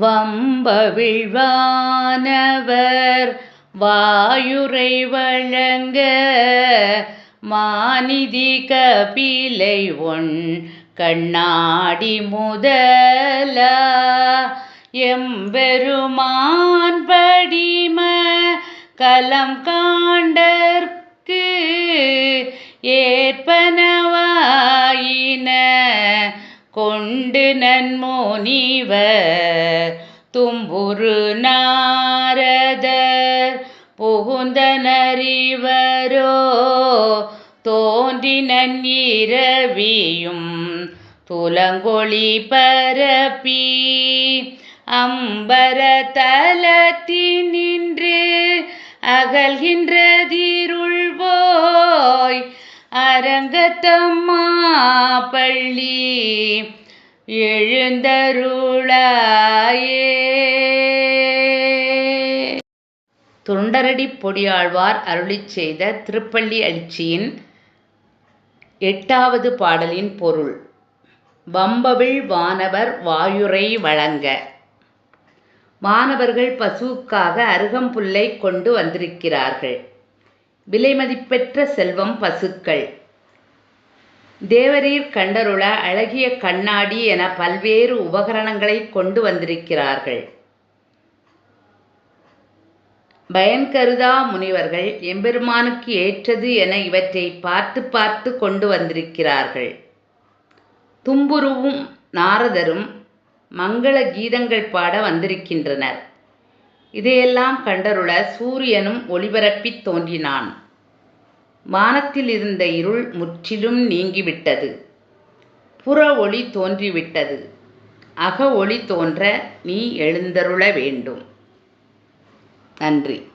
வம்பவிழ்வானவர் வாயுரை வழங்க மாநிதி கபிலை ஒன் கண்ணாடி முதல. எம்பெருமான் படிம கலம் காண்டற்கு ஏற்ப கொண்டு நன்முனிவர் தும்புரு நாரதர் புகுந்தனறிவரோ தோன்றி நன்னிரவியும் துலங்கொழி பரப்பி அம்பர தலத்தி நின்று அகல்கின்றதிருள் போய் அரங்கத்தம்மா பள்ளி எழுந்தருளாயே. தொண்டரடி பொடியாழ்வார் அருளிச் செய்த திருப்பள்ளி அழிச்சியின் எட்டாவது பாடலின் பொருள் வம்பவிழ் வானவர் வாயுரை வழங்க. மாணவர்கள் பசுவுக்காக அருகம்புல்லை கொண்டு வந்திருக்கிறார்கள். விலைமதிப்பெற்ற செல்வம் பசுக்கள். தேவரீர் கண்டருள அழகிய கண்ணாடி என பல்வேறு உபகரணங்களை கொண்டு வந்திருக்கிறார்கள். பயன்கருதா முனிவர்கள் எம்பெருமானுக்கு ஏற்றது என இவற்றை பார்த்து பார்த்து கொண்டு வந்திருக்கிறார்கள். தும்புருவும் நாரதரும் மங்கள கீதங்கள் பாட வந்திருக்கின்றனர். இதையெல்லாம் கண்டருள சூரியனும் ஒளிபரப்பித் தோன்றினான். வானத்தில் இருந்த இருள் முற்றிலும் நீங்கிவிட்டது. புற ஒளி தோன்றிவிட்டது. அக ஒளி தோன்ற நீ எழுந்தருள வேண்டும். நன்றி.